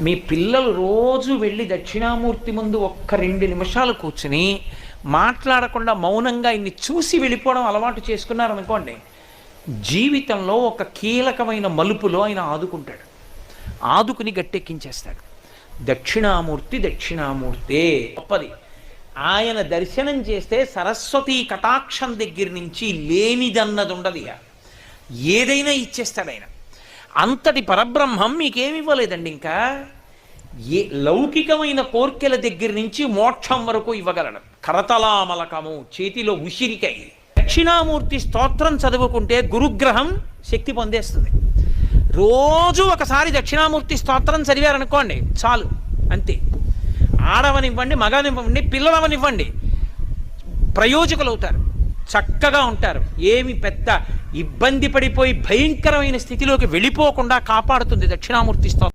మీ పిల్లలు రోజు వెళ్ళి దక్షిణామూర్తి ముందు ఒక్క రెండు నిమిషాలు కూర్చుని మాట్లాడకుండా మౌనంగా ఇన్ని చూసి వెళ్ళిపోవడం అలవాటు చేసుకున్నారనుకోండి జీవితంలో ఒక కీలకమైన మలుపులో ఆయన ఆదుకుంటాడు. ఆదుకుని గట్టెక్కించేస్తాడు. దక్షిణామూర్తి దక్షిణామూర్తే గొప్పది. ఆయన దర్శనం చేస్తే సరస్వతి కటాక్షం దగ్గర నుంచి లేనిదన్నది ఉండదు ఇక. ఏదైనా ఇచ్చేస్తాడు ఆయన. అంతటి పరబ్రహ్మం మీకేమి ఇవ్వలేదండి ఇంకా? ఏ లౌకికమైన కోర్కెల దగ్గర నుంచి మోక్షం వరకు ఇవ్వగలడు కరతలామలకము చేతిలో ఉసిరికై. దక్షిణామూర్తి స్తోత్రం చదువుకుంటే గురుగ్రహం శక్తి పొందేస్తుంది. రోజు ఒకసారి దక్షిణామూర్తి స్తోత్రం చదివారనుకోండి చాలు అంతే. ఆడవనివ్వండి మగనివ్వండి పిల్లలవనివ్వండి ప్రయోజకులు అవుతారు చక్కగా ఉంటారు. ఏమి పెద్ద ఇబ్బంది పడిపోయి భయంకరమైన స్థితిలోకి వెళ్ళిపోకుండా కాపాడుతుంది దక్షిణామూర్తి స్తోత్రం.